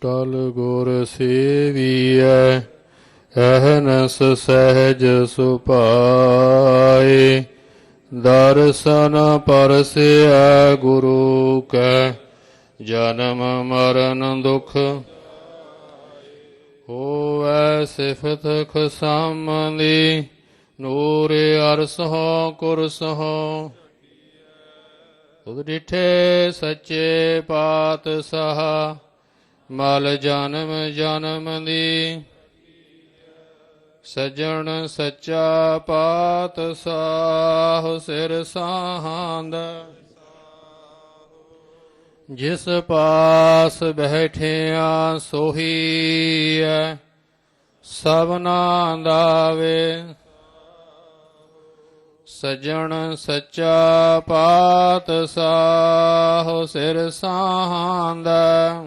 ਟਲ ਗੁਰ ਸੇਵੀਐ, ਅਹਨਸ ਸਹਿਜ ਸੁਭਾਏ। ਦਰਸ਼ਨ ਪਰਸਿਆ ਗੁਰੂ ਕੈ, ਜਨਮ ਮਰਨ ਦੁਖ ਹੋਵੈ ਸਿਫਤ ਖਸਮਦੀ ਨੂਰ ਅਰਸਹੁ ਕੁਰਸਹੁ ਤੁਧ ਡਿਠੇ ਸੱਚੇ ਪਾਤਸ਼ਾਹ ਮਲ ਜਨਮ ਜਨਮ ਦੀ। ਸਜਣ ਸੱਚਾ ਪਾਤ ਸਾਹ ਸਿਰ ਸਾਹੰਦ। ਜਿਸ ਪਾਸ ਬੈਠਿਆ ਸੋਹੀ ਹੈ ਸਭਨਾ ਦਾਵੇ ਸਜਣ ਸੱਚਾ ਪਾਤ ਸਾਹ ਸਿਰ ਸਾਹੰਦਾ।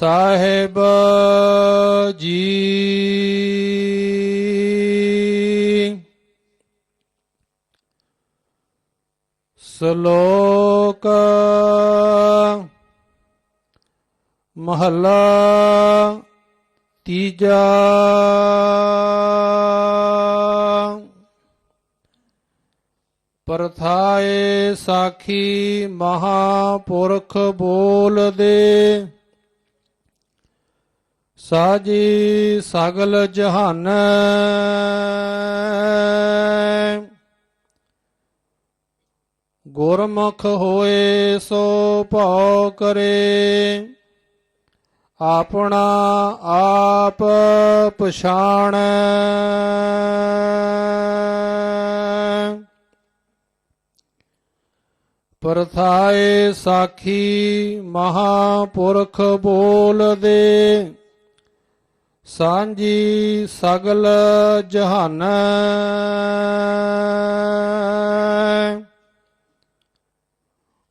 ਸਾਹਿਬ ਜੀ ਸ਼ਲੋਕ ਮਹੱਲਾ ਤੀਜਾ ਪਰਥਾਏ ਸਾਖੀ ਮਹਾਪੁਰਖ ਬੋਲਦੇ ਸਾਜੀ ਸਗਲ ਜਹਾਨ। ਗੁਰਮੁਖ ਹੋਏ ਸੋ ਭਉ ਕਰੇ। ਆਪਣਾ ਆਪ ਪਛਾਣ। ਪਰਥਾਏ ਸਾਖੀ ਮਹਾਪੁਰਖ ਬੋਲਦੇ। ਸਾਂਝੀ ਸਗਲ ਜਹਾਨ।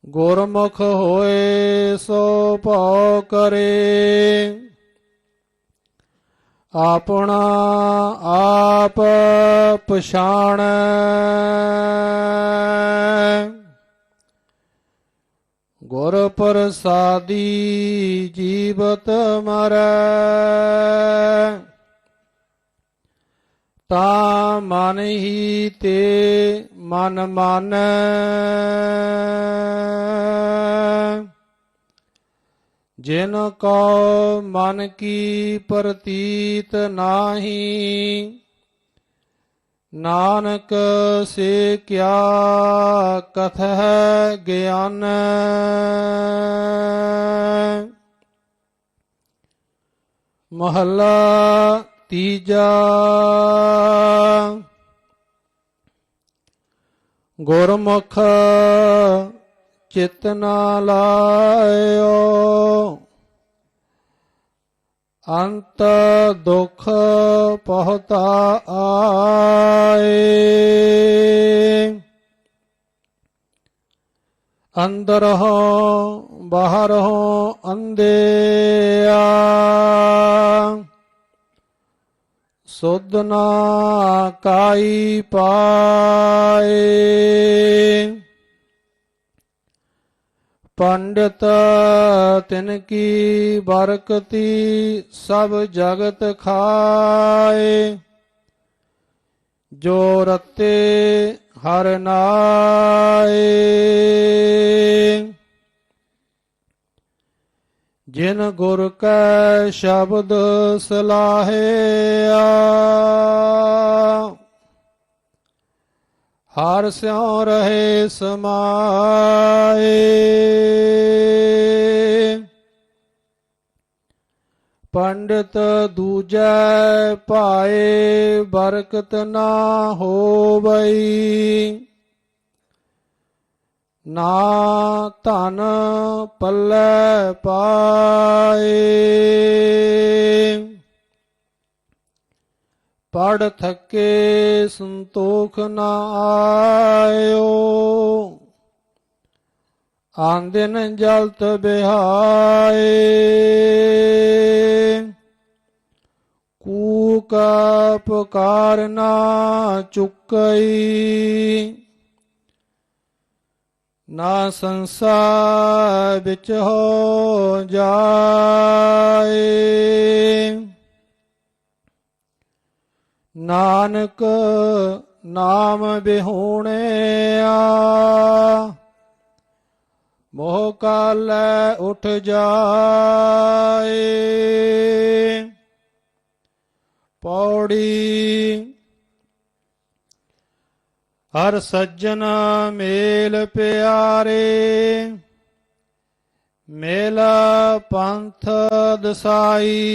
ਗੁਰਮੁਖ ਹੋਏ ਸੋ ਭਉ ਕਰੇ। ਆਪਣਾ ਆਪ ਪਛਾਣ। ਗੁਰ ਪ੍ਰਸਾਦੀ ਜੀਵਤ ਮਰੈ। ਤਾ ਮਨ ਹੀ ਤੇ ਮਨ ਮਨ। ਜਿਨ ਕੋ ਮਨ ਕੀ ਪ੍ਰਤੀਤ ਨਾਹੀ ਨਾਨਕ ਸੇ ਕਿਆ ਕਥੈ ਗਿਆਨ। ਮਹੱਲਾ ਤੀਜਾ। ਗੁਰਮੁਖ ਚਿਤ ਨਾ ਲਾਇਓ। ਅੰਤ ਦੁਖ ਪਹੁਤਾ ਆਏ। ਅੰਦਰ ਹੋ ਬਾਹਰ ਹੋ ਅੰਧਿਆ ਸੁਧ ਨਾ ਕਾਈ ਪਾਏ। ਪੰਡਤ ਤਿਨ ਕੀ ਬਰਕਤੀ ਸਭ ਜਗਤ ਖਾਏ। ਜੋ ਰਤੇ ਹਰ ਨਾਏ। ਜਿਨ ਗੁਰ ਕੈ ਸ਼ਬਦ ਸਲਾਹਿਆ ਹਰ ਸਿਉ ਰਹੇ ਸਮਾਏ। ਪੰਡਿਤ ਦੂਜੈ ਭਾਏ ਬਰਕਤ ਨਾ ਹੋਵਈ। ਨਾ ਧਨ ਪੱਲੇ ਪਾਏ। ਪੜ ਥੱਕੇ ਸੰਤੋਖ ਨਾ ਆਇਓ। ਆਂਦਿਨ ਜਲਤ ਬਿਹਾਏ। ਕੂਕਾ ਪੁਕਾਰ ਨਾ ਚੁੱਕਈ। ਨਾ ਸੰਸਾਰ ਵਿੱਚ ਹੋ ਜਾਏ। ਨਾਨਕ ਨਾਮ ਬਿਹੂਣਿਆ। ਮੋਹ ਕਾਲੈ ਉਠ ਜਾਏ। ਪੌੜੀ ਹਰ ਸੱਜਣ ਮੇਲ ਪਿਆਰੇ। ਮੇਲਾ ਪੰਥ ਦਸਾਈ।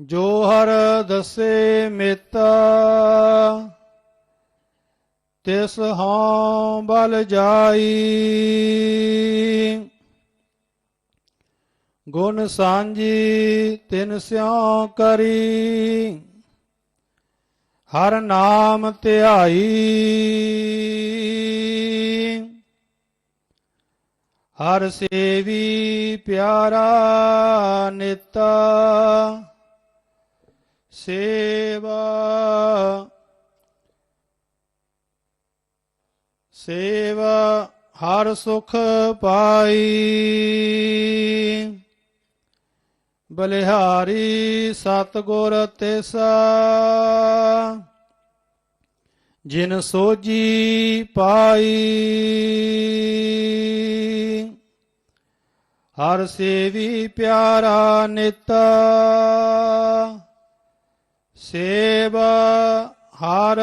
ਜੋ ਹਰ ਦਸੇ ਮਿਤ, ਤਿਸ ਹਾਂ ਬਲ ਜਾਈ। ਗੁਣ ਸਾਂਝੀ ਤਿਨ ਸਿਉ ਕਰੀ, ਹਰ ਨਾਮ ਧਿਆਈ। ਹਰ ਸੇਵੀ ਪਿਆਰਾ ਨਿਤ ਸੇਵਾ ਸੇਵਾ ਹਰ ਸੁਖ ਪਾਈ। ਬਲਿਹਾਰੀ ਸਤਗੁਰ ਤਿਸਾ, ਜਿਨ ਸੋਜੀ ਪਾਈ। ਹਰ ਸੇਵੀ ਪਿਆਰਾ ਨਿਤ ਸੇਵਾ ਹਰ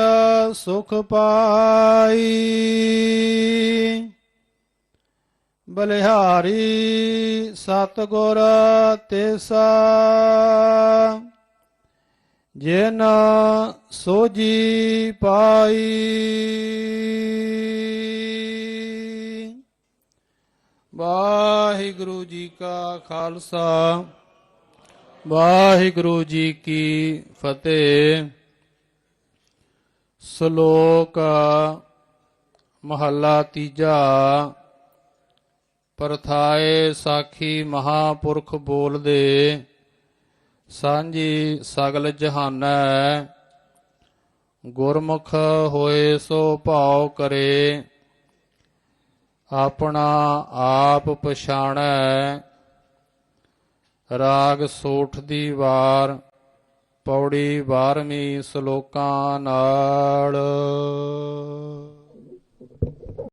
ਸੁਖ ਪਾਈ। ਬਲਿਹਾਰੀ ਸਤਗੁਰ ਤਿਸਾ ਜਿਨ ਸੋਜੀ ਪਾਈ। ਵਾਹਿਗੁਰੂ ਜੀ ਕਾ ਖਾਲਸਾ। ਵਾਹਿਗੁਰੂ ਜੀ ਕੀ ਫਤਿਹ। ਸ਼ਲੋਕ ਮਹੱਲਾ ਤੀਜਾ। ਪਰਥਾਏ ਸਾਖੀ ਮਹਾਪੁਰਖ ਬੋਲਦੇ, ਸਾਂਝੀ ਸਗਲ ਜਹਾਨੈ। ਗੁਰਮੁਖ ਹੋਏ ਸੋ ਭਾਉ ਕਰੇ, ਆਪਣਾ ਆਪ ਪਛਾਣੈ। ਰਾਗ ਸੋਠ ਦੀ ਵਾਰ ਪੌੜੀ 12ਵੀਂ ਸ਼ਲੋਕਾਂ ਨਾਲ।